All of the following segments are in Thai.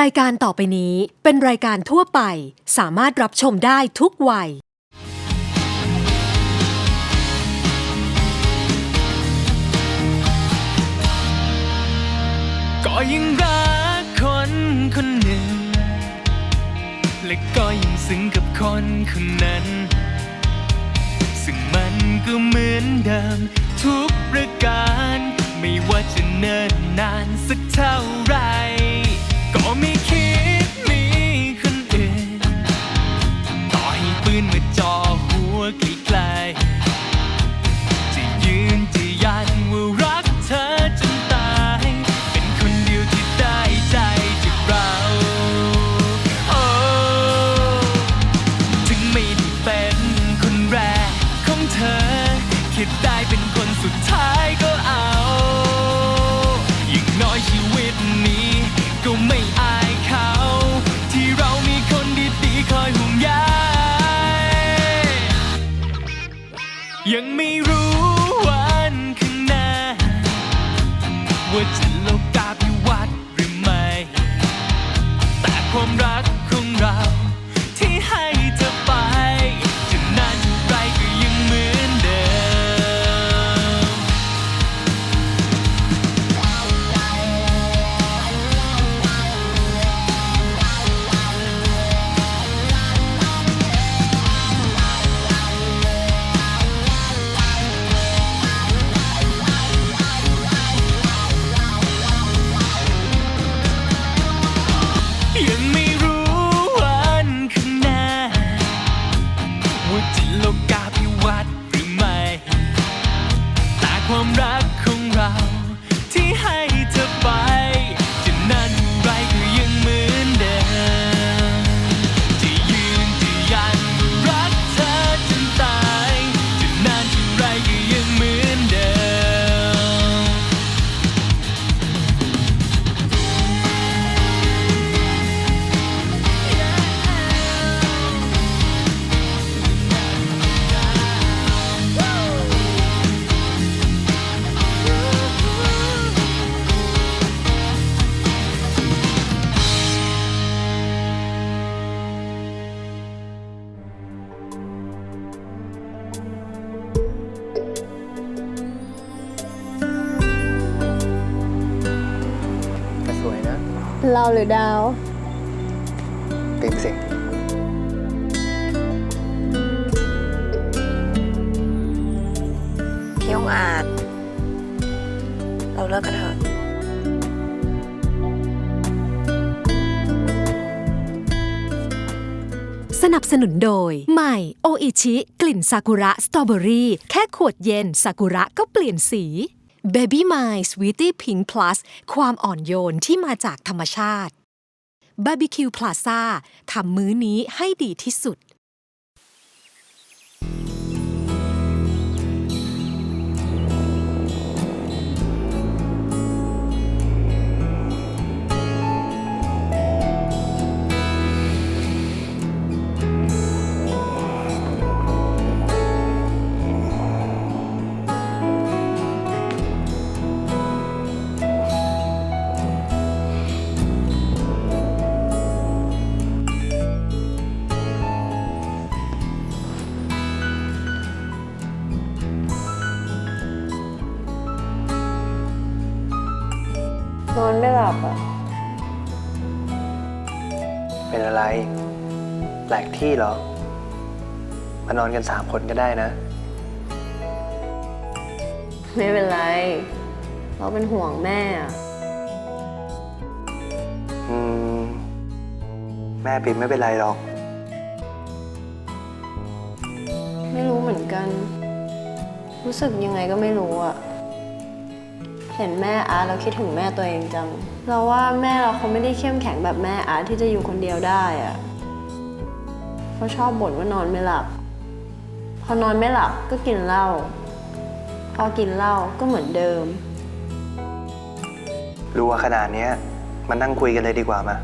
รายการต่อไปนี้เป็นรายการทั่วไป สามารถรับชมได้ทุกวัย ก็ยังรักคนคนหนึ่ง และก็ยังซึ้งกับคนคนนั้น ซึ่งมันก็เหมือนเดิม ทุกประการ ไม่ว่าจะเนิ่นนานสักเท่าไร เราหรือดาวติมสิ พี่องอาจ เราเลิกกันเถอะ สนับสนุนโดย ใหม่โออิชิ กลิ่นซากุระสตรอเบอรี่ แค่ขวดเย็นซากุระก็เปลี่ยนสี Baby My Sweetie Pink Plus ความอ่อนโยนที่มาจากธรรมชาติ Barbecue Plaza ทำมื้อนี้ให้ดีที่สุด นอนไม่หลับอะ เป็นอะไร แปลกที่เหรอ มานอนกันสามคนก็ได้นะ ไม่เป็นไร เราเป็นห่วงแม่อะอืม แม่ปิมไม่เป็นไรหรอก ไม่รู้เหมือนกัน รู้สึกยังไงก็ไม่รู้อะ เห็นแม่อาร์ตแล้วคิดถึงแม่ตัวเองจัง เราว่าแม่เราเขาไม่ได้เข้มแข็งแบบแม่อาร์ตที่จะอยู่คนเดียวได้อะเขาชอบบ่นว่านอนไม่หลับ พอนอนไม่หลับก็กินเหล้า พอกินเหล้าก็เหมือนเดิม รู้ว่าขนาดเนี้ยมานั่งคุยกันเลยดีกว่ามา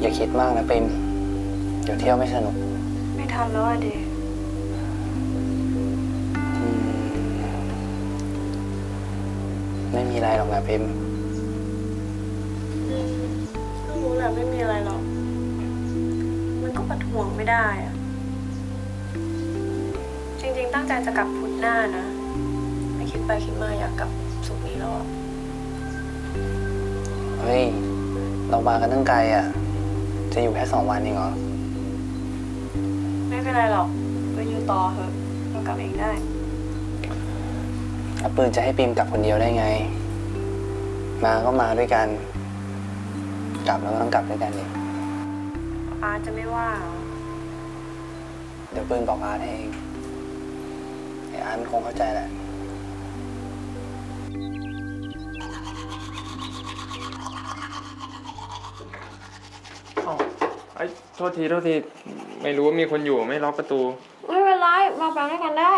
อย่าคิดมากนะปิมเดี๋ยวเที่ยวไม่สนุก ไม่ทันแล้วอะเดไม่มีอะไรหรอกนะพิมก็รู้แหละไม่มีอะไรหรอก มันก็ปัดห่วงไม่ได้อะจริงๆ ตั้งใจจะกลับพุทธหน้านะ ไม่คิดไปคิดมาอยากกลับ สุกร์นี้แล้วอะเฮ้ย เรามากันตั้งไกลอะ จะอยู่แค่สองวันเองเหรอ ไม่เป็นไรหรอกก็อยู่ต่อเถอะเรากลับเองได้แล้วปืนจะให้ปิมกลับคนเดียวได้ไง มาก็มาด้วยกัน กลับแล้วก็ต้องกลับด้วยกันดิอาร์ตจะไม่ว่าเหรอเดี๋ยวปืนบอกอาร์ตให้เองไอ้อาร์ตมันคงเข้าใจแหละ โทษทีโทษที ไม่รู้ว่ามีคนอยู่ไม่ล็อกประตู ไม่เป็นไรมาฟังด้วยกันได้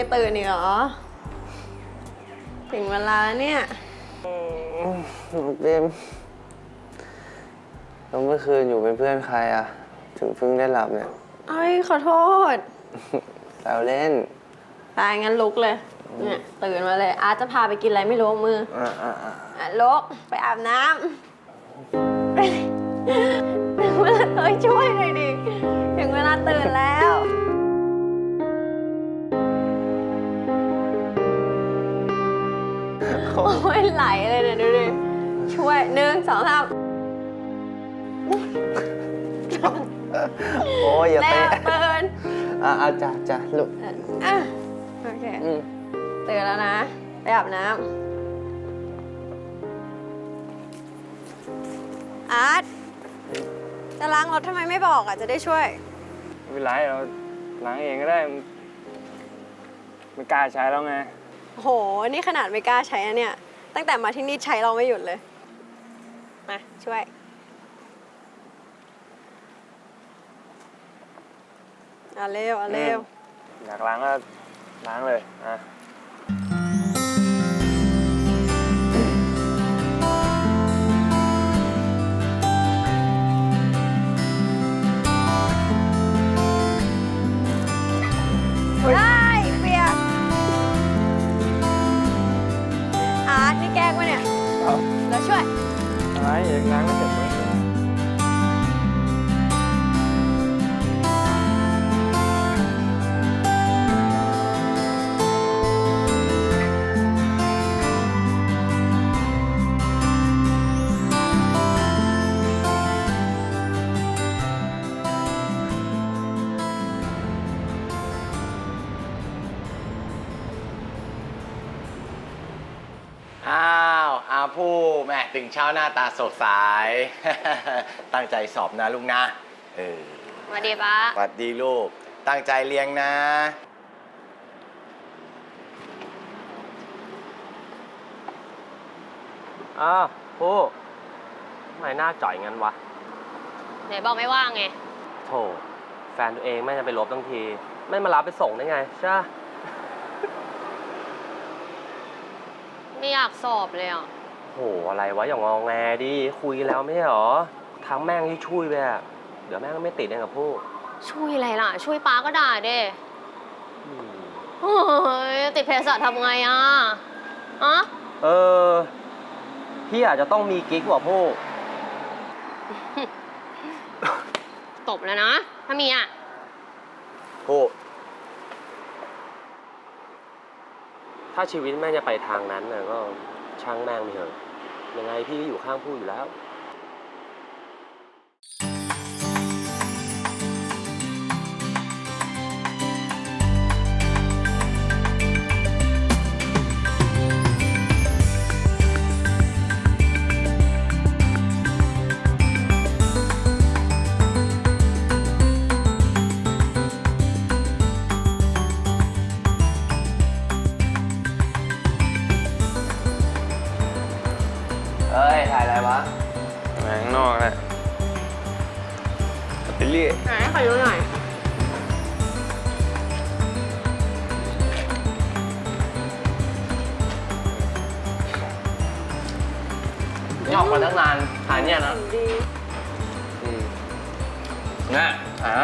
ไม่ตื่นอีกเหรอ ถึงเวลาแล้วเนี่ยเบมแล้วเมื่อคืนอยู่เป็นเพื่อนใครอะถึงเพิ่งได้หลับเนี่ยเอ้ยขอโทษเราเล่น ตายงั้นลุกเลย เนี่ย ตื่นมาเลย อาร์ตจะพาไปกินอะไรไม่รู้มืออ่าอ่าอ่าอะลุกไปอาบน้ำ ถึงเวลาเอ้ยช่วยหน่อยดิ ถึงเวลาตื่นแล้ว โอ้ยไหลเลยเนี่ยดูดิช่วยหนึ่งสองสามโอ้ยอย่าแล้วเตะตื่นอ่าอ่าจ้ะจ้ะลูกอะโอเคอืมตื่นแล้วนะ ไปอาบน้ำอาร์ตจะล้างรถทำไมไม่บอกอะ จะได้ช่วย ไม่เป็นไรเราล้างเองก็ได้ มันไม่กล้าใช้แล้วไง โห นี่ขนาดไม่กล้าใช้นะเนี่ย ตั้งแต่มาที่นี่ใช้เราไม่หยุดเลย มา ช่วยอะเร็วอะเร็วอยากล้างก็ล้างเลยอะ แม่ถึงเช้าหน้าตาสดใส ตั้งใจสอบนะลูกนะ เออสวัสดีป้าสวัสดีลูก ตั้งใจเรียงนะ อ้าวผู้ทำไมหน้าจ่อยงั้นวะ ไหนบอกไม่ว่างไง โถ แฟนตัวเองไม่จะไปลบทั้งที ไม่มารับไปส่งได้ไง ใช่ปะไม่อยากสอบเลยอะ โหอะไรวะอย่างงอแงดิคุยแล้วไม่ใช่หรอทั้งแม่งที่ช่วยไปอะเดี๋ยวแม่งก็ไม่ติดเองกับผู้ช่วยอะไรล่ะ ช่วยป้าก็ได้เด้อืมโอ้ยติดเพศสัตว์ทำไงอะอะเออ พี่อาจจะต้องมีกิ๊กกว่าผู้ตบแล้วนะ ถ้ามีอะผู้ถ้าชีวิตแม่งจะไปทางนั้นนะก็ ช่างแม่งไปเถอะยังไงพี่ก็อยู่ข้างผู้อยู่แล้ว ตั้งนานหาเนี่ยนะอืมนะหา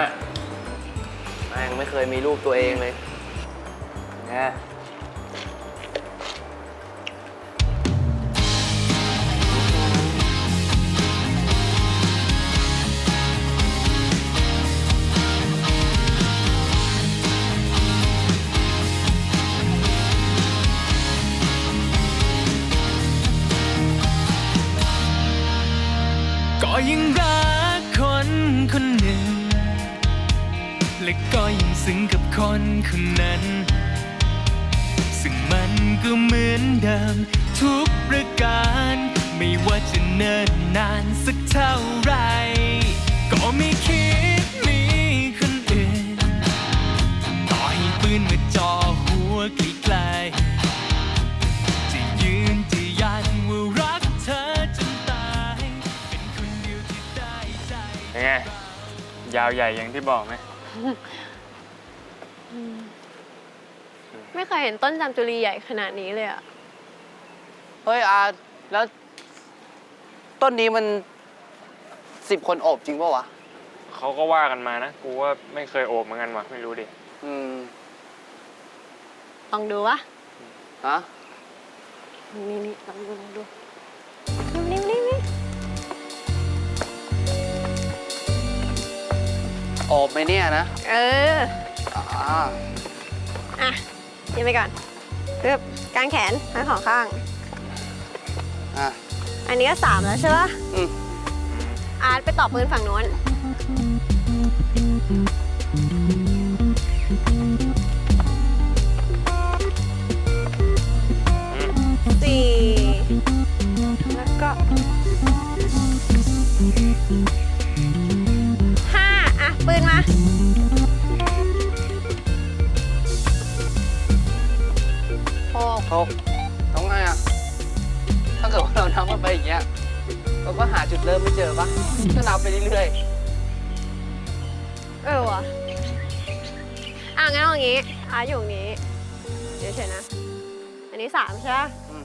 แม่งไม่เคยมีรูปตัวเองเลยนะ คนคนนั้น ซึ่งมันก็เหมือนเดิมทุกประการ ไม่ว่าจะเนิ่นนานสักเท่าไหรก็ไม่คิดมีคนอื่น ต่อให้ปืนมาจ่อหัวไกลๆจะยืนจะยันว่ารักเธอจนตาย เป็นคนเดียวที่ได้ใจยังไง ยาวใหญ่อย่างที่บอกไหม ไม่เค ยเห็นต้นจามจุรีใหญ่ขนาดนี้เลยอะเฮ้ยอาแล้ว ต้นนี้มันสิบคนโอบจริงปะวะ เขาก็ว่ากันมานะ กูว่าไม่เคยโอบเหมือนกันวะไม่รู้ดิ อืมลองดูวะฮะนี่นี่ลองดูลองดูนี่นี่นี่โอบไหมเนี่ยนะ เออ อ่า อะ ยืนไปก่อนปึ๊บกางแขนทั้งสองข้าง อะ อันนี้ก็สามแล้วใช่ปะอืม อาร์ตไปต่อปืนฝั่งโน้น สี่ แล้วก็ห้าอะ ปืนมา หกโอ้ทำไงอะ ถ้าเกิดว่าเรานับมันไปอย่างเงี้ย เราก็หาจุดเริ่มไม่เจอปะก็นับไปเรื่อยเออว่ะอะงั้นเอาอย่างงี้อาร์ตอยู่ตรงนี้ เดี๋ยวเฉยๆนะ อันนี้สามใช่ปะๆอืม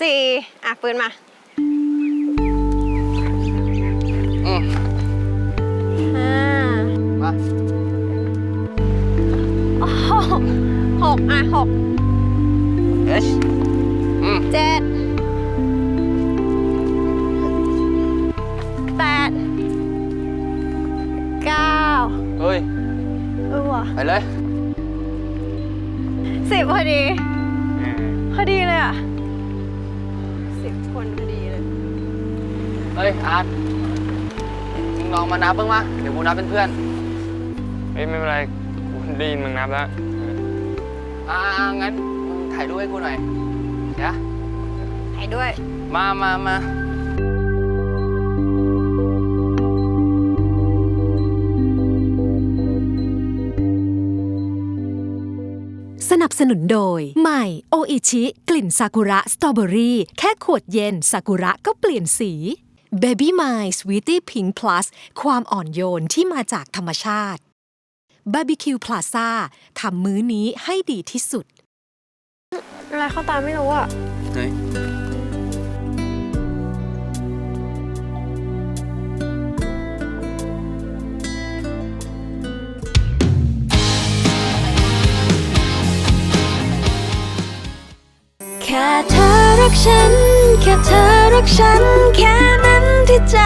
สี่อะปืนมา อืมห้ามา กอะหกเอชอืมเจ็ดแปดเก้าเฮ้ย เออว่ะไปเลย สิบพอดี พอดีเลยอะสิบคนพอดีเลย เฮ้ย อาร์ตมึงลองมานับบ้างมาเดี๋ยวกูนับเป็นเพื่อน เฮ้ยไม่เป็นไรกูได้ยินมึงนับแล้ว อ่างั้นมึงถ่ายรูปให้กูหน่อยเดี๋ยวให้ด้วย มามามาสนับสนุนโดย ใหม่โออิชิ กลิ่นซากุระสตรอเบอรี่ แค่ขวดเย็นซากุระก็เปลี่ยนสี Baby My Sweetie Pink Plus ความอ่อนโยนที่มาจากธรรมชาติ Barbecue Plaza ทำมื้อนี้ให้ดีที่สุด อะไรเข้าตาไม่รู้อะเฮ้ยแค่เธอรักฉัน แค่เธอรักฉัน แค่นั้นที่ใจ